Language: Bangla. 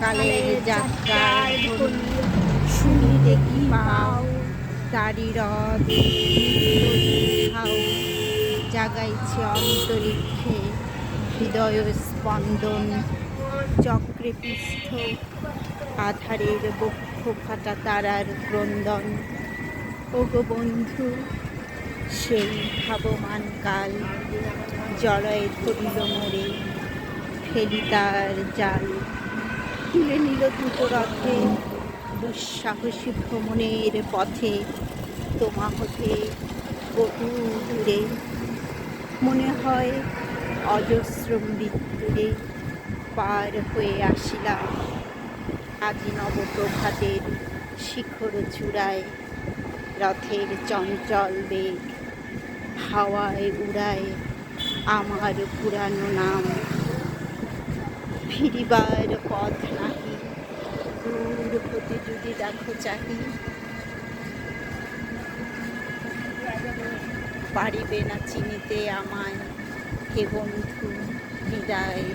কালের যাত্রার শুনিতে কি পাও তারি রথ জাগাইছে অন্তরিক্ষে হৃদয় স্পন্দন চক্রে পৃষ্ঠ আধারের বক্ষ ফাটা তারার ক্রন্দন। ওগো বন্ধু সেই ভাবমান কাল জড়য়ে ধরিল মোরে ফেলি তার জাল। তুলে নিল দুটো রথে দুঃসাহসী ভ্রমণের পথে তোমা হতে বহু দূরে। মনে হয় অজস্র মৃত্যুরে পার হয়ে আসিলাম। আজি নবপ্রভাতের শিখর চূড়ায় রথের চঞ্চল বেগ হাওয়ায় উড়ায় আমার পুরানো নাম। ফিরিবার পথ নাহি দূর হতে যদি দেখো চাহি পারিবে না চিনিতে আমায় হে বন্ধু বিদায়।